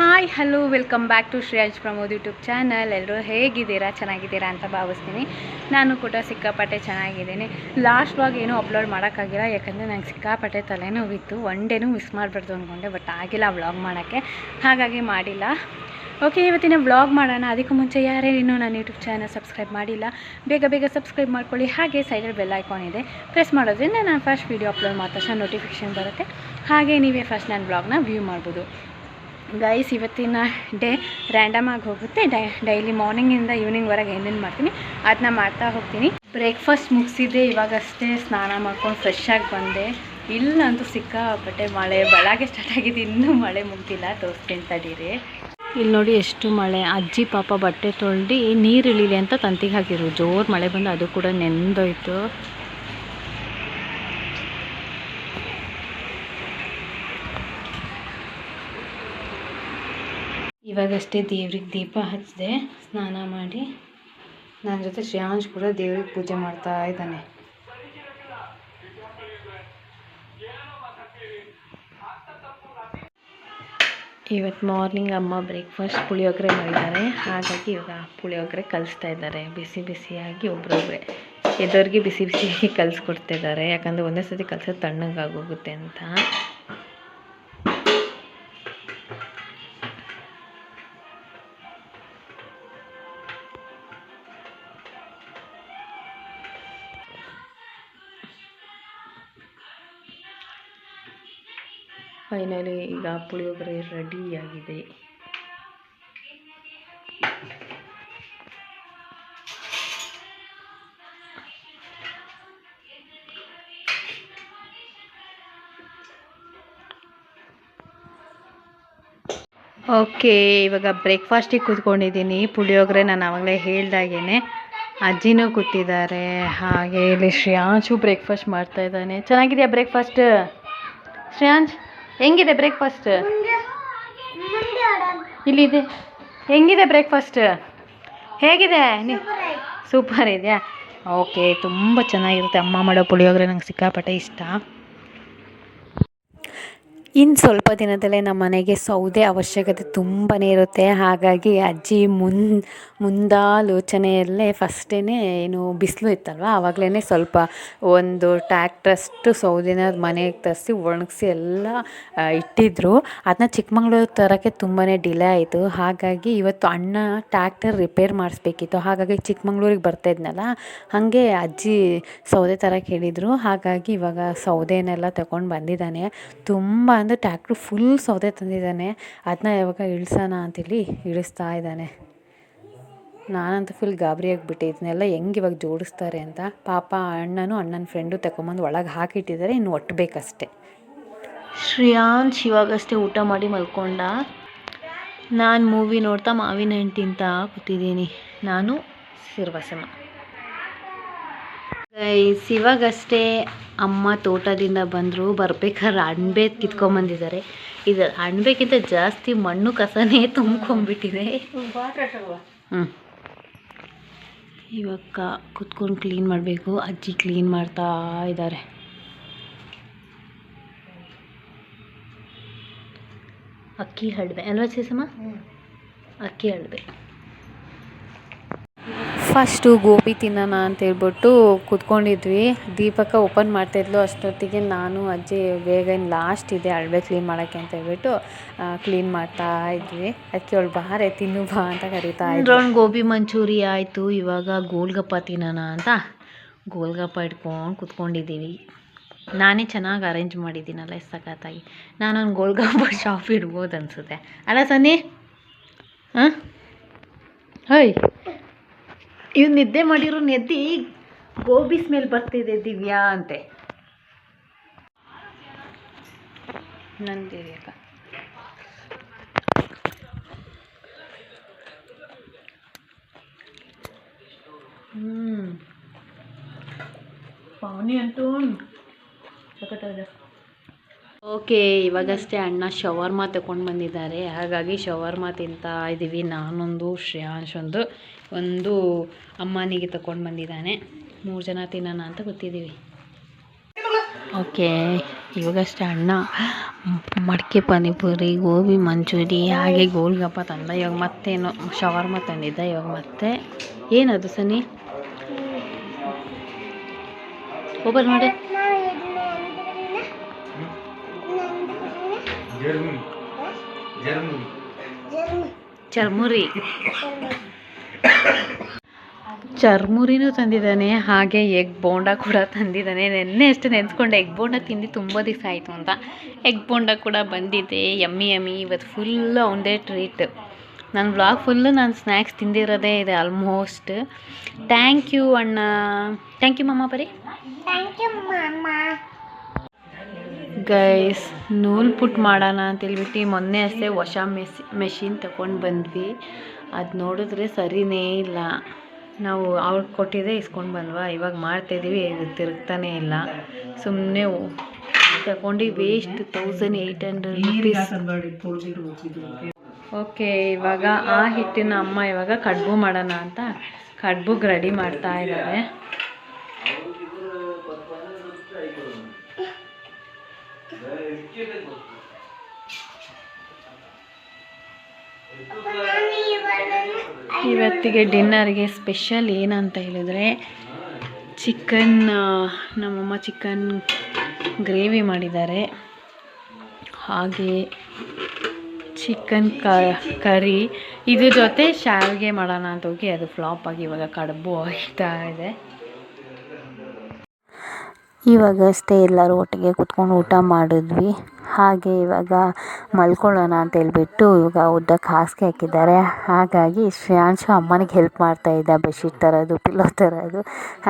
Hi hello welcome back to Shreyansh Pramod YouTube channel ಎಲ್ಲರೂ ಹೇಗಿದ್ದೀರಾ? ಚೆನ್ನಾಗಿದ್ದೀರಾ ಅಂತ ಭಾವಿಸ್ತೀನಿ. ನಾನು ಕೂಡ ಸಿಕ್ಕಾಪಟ್ಟೆ ಚೆನ್ನಾಗಿದ್ದೀನಿ. ಲಾಸ್ಟ್ ಏನೂ ಅಪ್ಲೋಡ್ ಮಾಡೋಕ್ಕಾಗಿಲ್ಲ. ಯಾಕಂದರೆ ನಂಗೆ ಸಿಕ್ಕಾಪಟ್ಟೆ ತಲೆನೋವಿತ್ತು. ಒನ್ ಡೇನೂ ಮಿಸ್ ಮಾಡಬಾರ್ದು ಅಂದ್ಕೊಂಡೆ ಬಟ್ ಆಗಿಲ್ಲ ವ್ಲಾಗ್ ಮಾಡೋಕ್ಕೆ. ಹಾಗಾಗಿ ಮಾಡಿಲ್ಲ. ಓಕೆ ಇವತ್ತಿನ ವ್ಲಾಗ್ ಮಾಡೋಣ. ಅದಕ್ಕೂ ಮುಂಚೆ ಯಾರೇ ಇನ್ನೂ ನಾನು ಯೂಟ್ಯೂಬ್ ಚಾನಲ್ ಸಬ್ಸ್ಕ್ರೈಬ್ ಮಾಡಿಲ್ಲ, ಬೇಗ ಬೇಗ ಸಬ್ಸ್ಕ್ರೈಬ್ ಮಾಡ್ಕೊಳ್ಳಿ. ಹಾಗೆ ಸೈಡಲ್ಲಿ ಬೆಲ್ ಐಕಾನ್ ಇದೆ. ಪ್ರೆಸ್ ಮಾಡೋದ್ರಿಂದ ನಾನು ಫಸ್ಟ್ ವೀಡಿಯೋ ಅಪ್ಲೋಡ್ ಮಾಡಿದ ತಕ್ಷಣ ನೋಟಿಫಿಕೇಷನ್ ಬರುತ್ತೆ. ಹಾಗೆ ನೀವೇ ಫಸ್ಟ್ ನಾನು ವ್ಲಾಗ್ನ ವ್ಯೂ ಮಾಡ್ಬೋದು. ಗೈಸ್ ಇವತ್ತಿನ ಡೇ ರ್ಯಾಂಡಮ್ ಆಗಿ ಹೋಗುತ್ತೆ. ಡೈ ಡೈಲಿ ಮಾರ್ನಿಂಗಿಂದ ಈವ್ನಿಂಗ್ವರೆಗೆ ಏನೇನು ಮಾಡ್ತೀನಿ ಅದನ್ನ ಮಾಡ್ತಾ ಹೋಗ್ತೀನಿ. ಬ್ರೇಕ್ಫಾಸ್ಟ್ ಮುಗಿಸಿದ್ದೆ ಇವಾಗಷ್ಟೇ ಸ್ನಾನ ಮಾಡ್ಕೊಂಡು ಫ್ರೆಶ್ ಆಗಿ ಬಂದೆ. ಇಲ್ಲಂತೂ ಸಿಕ್ಕಾಪಟ್ಟೆ ಮಳೆ, ಬೆಳಗ್ಗೆ ಸ್ಟಾರ್ಟ್ ಆಗಿದೆ ಇನ್ನೂ ಮಳೆ ಮುಗ್ದಿಲ್ಲ, ತೋರಿಸ್ತೀನಿ ತಡೀರಿ ಇಲ್ಲಿ ನೋಡಿ ಎಷ್ಟು ಮಳೆ, ಅಜ್ಜಿ ಪಾಪ ಬಟ್ಟೆ ತೊಳ್ದು ನೀರು ಇಳಿಲಿ ಅಂತ ತಂತಿಗೆ ಹಾಕಿರು ಜೋರು ಮಳೆ ಬಂದು ಅದು ಕೂಡ ನೆಂದೋಯ್ತು. ಇವಾಗಷ್ಟೇ ದೇವ್ರಿಗೆ ದೀಪ ಹಚ್ಚಿದೆ, ಸ್ನಾನ ಮಾಡಿ. ನನ್ನ ಜೊತೆ ಶ್ರೇಯಾಂಶ್ ಕೂಡ ದೇವ್ರಿಗೆ ಪೂಜೆ ಮಾಡ್ತಾ ಇದ್ದಾನೆ. ಇವತ್ತು ಮಾರ್ನಿಂಗ್ ಅಮ್ಮ ಬ್ರೇಕ್ಫಾಸ್ಟ್ ಪುಳಿಯೋಗರೆ ಮಾಡಿದ್ದಾರೆ. ಹಾಗಾಗಿ ಇವಾಗ ಪುಳಿಯೋಗರೆ ಕಲಿಸ್ತಾ ಇದ್ದಾರೆ. ಬಿಸಿ ಬಿಸಿಯಾಗಿ ಒಬ್ರೊಬ್ರೆ ಎದೋರಿಗೆ ಬಿಸಿ ಬಿಸಿಯಾಗಿ ಕಲಿಸ್ಕೊಡ್ತಾ ಇದ್ದಾರೆ ಯಾಕಂದರೆ ಒಂದೇ ಸರ್ತಿ ಕಲ್ಸೋದು ತಣ್ಣಗಾಗೋಗುತ್ತೆ ಅಂತ. ಫೈನಲಿ ಈಗ ಪುಳಿಯೋಗರೆ ರೆಡಿಯಾಗಿದೆ. ಓಕೆ, ಇವಾಗ ಬ್ರೇಕ್ಫಾಸ್ಟಿಗೆ ಕೂತ್ಕೊಂಡಿದ್ದೀನಿ. ಪುಳಿಯೋಗರೆ ನಾನು ಆವಾಗಲೇ ಹೇಳ್ದಾಗೇನೆ. ಅಜ್ಜಿನೂ ಕೂತಿದ್ದಾರೆ. ಹಾಗೆ ಇಲ್ಲಿ ಶ್ರೇಯಾಂಶು ಬ್ರೇಕ್ಫಾಸ್ಟ್ ಮಾಡ್ತಾ ಇದ್ದಾನೆ. ಚೆನ್ನಾಗಿದೆಯಾ ಬ್ರೇಕ್ಫಾಸ್ಟ್? ಶ್ರೇಯಾಂಶ್? ಹೆಂಗಿದೆ ಬ್ರೇಕ್ಫಾಸ್ಟ್ ಇಲ್ಲಿದೆ. ಹೆಂಗಿದೆ ಬ್ರೇಕ್ಫಾಸ್ಟ್ ಹೇಗಿದೆ? ನೀ ಸೂಪರ್ ಇದೆಯಾ? ಓಕೆ ತುಂಬ ಚೆನ್ನಾಗಿರುತ್ತೆ. ಅಮ್ಮ ಮಾಡೋ ಪುಳಿಯೋಗರೆ ನಂಗೆ ಸಿಕ್ಕಾಪಟ್ಟೆ ಇಷ್ಟ. ಇನ್ನು ಸ್ವಲ್ಪ ದಿನದಲ್ಲೇ ನಮ್ಮ ಮನೆಗೆ ಸೌದೆ ಅವಶ್ಯಕತೆ ತುಂಬಾ ಇರುತ್ತೆ. ಹಾಗಾಗಿ ಅಜ್ಜಿ ಮುನ್, ಮುಂದಾಲೋಚನೆಯಲ್ಲೇ ಫಸ್ಟೇ ಏನು ಬಿಸಿಲು ಇತ್ತಲ್ವ? ಆವಾಗಲೇ ಸ್ವಲ್ಪ ಒಂದು ಟ್ಯಾಕ್ಟ್ರಷ್ಟು ಸೌದೆನ ಮನೆಗೆ ತರಿಸಿ, ಒಣಗಿಸಿ ಎಲ್ಲ ಇಟ್ಟಿದ್ರು. ಅದನ್ನ ಚಿಕ್ಕಮಂಗ್ಳೂರು ತರೋಕ್ಕೆ ತುಂಬಾ ಡಿಲೇ ಆಯಿತು. ಹಾಗಾಗಿ ಇವತ್ತು ಅಣ್ಣ ಟ್ಯಾಕ್ಟರ್ ರಿಪೇರ್ ಮಾಡಿಸ್ಬೇಕಿತ್ತು. ಹಾಗಾಗಿ ಚಿಕ್ಕಮಂಗ್ಳೂರಿಗೆ ಬರ್ತಾ ಇದ್ನಲ್ಲ, ಹಾಗೆ ಅಜ್ಜಿ ಸೌದೆ ತರಕ್ಕೆ ಹೇಳಿದರು. ಹಾಗಾಗಿ ಇವಾಗ ಸೌದೆನೆಲ್ಲ ತಗೊಂಡು ಬಂದಿದ್ದಾನೆ. ತುಂಬ ಅಂದರೆ ಟ್ಯಾಕ್ಟ್ರು ಫುಲ್ ಸೌದೆ ತಂದಿದ್ದಾನೆ. ಅದನ್ನ ಯಾವಾಗ ಇಳಿಸೋಣ ಅಂತೇಳಿ ಇಳಿಸ್ತಾ ಇದ್ದಾನೆ. ನಾನಂತೂ ಫುಲ್ ಗಾಬರಿ ಆಗಿಬಿಟ್ಟೆ. ಇದನ್ನೆಲ್ಲ ಹೆಂಗೆ ಇವಾಗ ಜೋಡಿಸ್ತಾರೆ ಅಂತ. ಪಾಪ ಅಣ್ಣನೂ ಅಣ್ಣನ ಫ್ರೆಂಡು ತಗೊಂಬಂದು ಒಳಗೆ ಹಾಕಿಟ್ಟಿದ್ದಾರೆ. ಇನ್ನು ಒಟ್ಟಬೇಕಷ್ಟೆ ಶ್ರೇಯಾಂಶ್ ಇವಾಗಷ್ಟೇ ಊಟ ಮಾಡಿ ಮಲ್ಕೊಂಡ. ನಾನು ಮೂವಿ ನೋಡ್ತಾ ಮಾವಿನ ಹಣ್ಣು ತಿಂತಾ ಕೂತಿದ್ದೀನಿ. ನಾನು ಸಿರ್ವಸಮ. ಗೈಸ್ ಇವಾಗಷ್ಟೇ ಅಮ್ಮ ತೋಟದಿಂದ ಬಂದರು ಬರ್ಬೇಕಾದ್ರೆ ಅಣಬೆ ಕಿತ್ಕೊಂಬಂದಿದ್ದಾರೆ. ಇದು ಅಣಬೆಗಿಂತ ಜಾಸ್ತಿ ಮಣ್ಣು ಕಸನೇ ತುಂಬ್ಕೊಂಡ್ಬಿಟ್ಟಿದೆ. ಹ್ಞೂ ಇವಾಗ ಕುತ್ಕೊಂಡು ಕ್ಲೀನ್ ಮಾಡಬೇಕು ಅಜ್ಜಿ ಕ್ಲೀನ್ ಮಾಡ್ತಾ ಇದ್ದಾರೆ. ಅಕ್ಕಿ ಹಳವೆ ಅಲ್ವಾ ಸೇಸಮ್ಮ? ಅಕ್ಕಿ ಹಳವೆ ಫಸ್ಟು ಗೋಬಿ ತಿನ್ನೋಣ ಅಂತ ಹೇಳ್ಬಿಟ್ಟು ಕೂತ್ಕೊಂಡಿದ್ವಿ. ದೀಪಕ ಓಪನ್ ಮಾಡ್ತಾಯಿದ್ಲು ಅಷ್ಟೊತ್ತಿಗೆ ನಾನು, ಅಜ್ಜಿ ಬೇಗ ಇನ್ನು ಲಾಸ್ಟ್ ಇದೆ, ಅಳವೆ ಕ್ಲೀನ್ ಮಾಡೋಕ್ಕೆ ಅಂತ ಹೇಳ್ಬಿಟ್ಟು ಕ್ಲೀನ್ ಮಾಡ್ತಾ ಇದ್ವಿ. ಅದಕ್ಕೆ ಅವಳು ಬಾರೆ ತಿನ್ನು ಬಾ ಅಂತ ಕರಿತಾ ಇದ್ರು ಗೋಬಿ ಮಂಚೂರಿ ಆಯಿತು. ಇವಾಗ ಗೋಲ್ಗಪ್ಪ ತಿನ್ನೋಣ ಅಂತ ಗೋಲ್ಗಪ್ಪ ಇಟ್ಕೊಂಡು ಕೂತ್ಕೊಂಡಿದ್ದೀವಿ. ನಾನೇ ಚೆನ್ನಾಗಿ ಅರೇಂಜ್ ಮಾಡಿದ್ದೀನಲ್ಲ ಸಖತ್ತಾಗಿ. ನಾನೊಂದು ಗೋಲ್ಗಪ್ಪ ಶಾಪ್ ಇಡ್ಬೋದು ಅನಿಸುತ್ತೆ. ಅಲ್ಲ ಸನ್ನಿ? ಹಾಂ? ಹೇಯ್. ಇವ್ ನಿದ್ದೆ ಮಾಡಿರೋ ನೆದ್ದಿ ಗೋಬಿ ಸ್ಮೆಲ್ ಬರ್ತಿದೆ ದಿವ್ಯಾ ಅಂತೆ. ಅಕ್ಕ ಹ್ಞೂ ಪಾವನಿ ಅಂತೂ ಸಖತ್ತಾಗಿದೆ. ಓಕೆ ಇವಾಗಷ್ಟೇ ಅಣ್ಣ ಶವರ್ಮಾ ತಗೊಂಡು ಬಂದಿದ್ದಾರೆ. ಹಾಗಾಗಿ ಶವರ್ಮಾ ತಿಂತಾ ಇದ್ದೀವಿ ನಾನೊಂದು ಶ್ರೇಯಾಂಶ್ ಒಂದು ಒಂದು ಅಮ್ಮನಿಗೆ ತಗೊಂಡು ಬಂದಿದ್ದಾನೆ. ಮೂರು ಜನ ತಿನ್ನೋಣ ಅಂತ ಗೊತ್ತಿದ್ದೀವಿ ಓಕೆ ಇವಾಗಷ್ಟೇ ಅಣ್ಣ ಮಡಕೆ ಪಾನಿಪುರಿ ಗೋಬಿ ಮಂಚೂರಿ ಹಾಗೆ ಗೋಲ್ಗಪ್ಪ ತಂದ. ಇವಾಗ ಮತ್ತೇನು? ಶವರ್ಮಾ ತಂದಿದ್ದ ಇವಾಗ ಮತ್ತೆ. ಏನದು ಸನಿ? ಓಪನ್ ಮಾಡಿ. ಚರ್ಮುರಿ. ಚರ್ಮುರಿನೂ ತಂದಿದ್ದಾನೆ ಹಾಗೆ ಎಗ್ ಬೋಂಡ ಕೂಡ ತಂದಿದ್ದಾನೆ. ನೆನ್ನೆ ಅಷ್ಟೇ ನೆನೆಸ್ಕೊಂಡೆ ಎಗ್ ಬೋಂಡ ತಿಂದು ತುಂಬ ದಿವಸ ಆಯಿತು ಅಂತ. ಎಗ್ ಬೋಂಡ ಕೂಡ ಬಂದಿದೆ ಯಮ್ಮಿ ಯಮ್ಮಿ ಇವತ್ತು ಫುಲ್ ಒಂದೇ ಟ್ರೀಟ್ ನನ್ನ ಬ್ಲಾಗ್ ಫುಲ್ಲು ನಾನು ಸ್ನ್ಯಾಕ್ಸ್ ತಿಂದಿರೋದೇ ಇದೆ ಆಲ್ಮೋಸ್ಟ್ ಥ್ಯಾಂಕ್ ಯು ಅಣ್ಣ. ಥ್ಯಾಂಕ್ ಯು ಮಮ್ಮ ಬರೀ. ಗೈಸ್ ನೂಲ್ ಪುಟ್ ಮಾಡೋಣ ಅಂತೇಳ್ಬಿಟ್ಟು ಮೊನ್ನೆ ಅಷ್ಟೇ ಹೊಸ ಮೆಸಿ ಮೆಷಿನ್ ತಗೊಂಡು ಬಂದ್ವಿ. ಅದು ನೋಡಿದ್ರೆ ಸರಿನೇ ಇಲ್ಲ. ನಾವು ಅವ್ರು ಕೊಟ್ಟಿದ್ದೆ ಇಸ್ಕೊಂಡು ಬಂದ್ವಾ? ಇವಾಗ ಮಾಡ್ತಾಯಿದ್ದೀವಿ ತಿರುಗ್ತಾನೇ ಇಲ್ಲ. ಸುಮ್ಮನೆ ತಗೊಂಡು waste thousand eight hundred okay ಇವಾಗ ಆ ಹಿಟ್ಟಿನ ಅಮ್ಮ ಇವಾಗ ಕಡ್ಬು ಮಾಡೋಣ ಅಂತ ಕಡ್ಬುಗೆ ರೆಡಿ ಮಾಡ್ತಾ ಇದ್ದಾರೆ ಇವತ್ತಿಗೆ ಡಿನ್ನರ್ಗೆ ಸ್ಪೆಷಲ್ ಏನಂತ ಹೇಳಿದ್ರೆ ಚಿಕನ್, ನಮ್ಮಮ್ಮ ಚಿಕನ್ ಗ್ರೇವಿ ಮಾಡಿದ್ದಾರೆ. ಹಾಗೆ ಚಿಕನ್ ಕರಿ. ಇದ್ರ ಜೊತೆ ಶಾವಿಗೆ ಮಾಡೋಣ ಅಂತ ಹೋಗಿ ಅದು ಫ್ಲಾಪ್ ಆಗಿ ಇವಾಗ ಕಡುಬು ಆಗ್ತಾ ಇದೆ. ಇವಾಗಷ್ಟೇ ಎಲ್ಲರೂ ಒಟ್ಟಿಗೆ ಕೂತ್ಕೊಂಡು ಊಟ ಮಾಡಿದ್ವಿ. ಹಾಗೆ ಇವಾಗ ಮಲ್ಕೊಳ್ಳೋಣ ಅಂತ ಹೇಳ್ಬಿಟ್ಟು ಇವಾಗ ಉದ್ದಕ್ಕೆ ಹಾಸಿಗೆ ಹಾಕಿದ್ದಾರೆ. ಹಾಗಾಗಿ ಶ್ರೇಯಾಂಶು ಅಮ್ಮನಿಗೆ ಹೆಲ್ಪ್ ಮಾಡ್ತಾ ಇದ್ದ ಬೆಡ್ಶೀಟ್ ತರೋದು ಪಿಲ್ಲೋ ತರೋದು. ಹಾಗೆ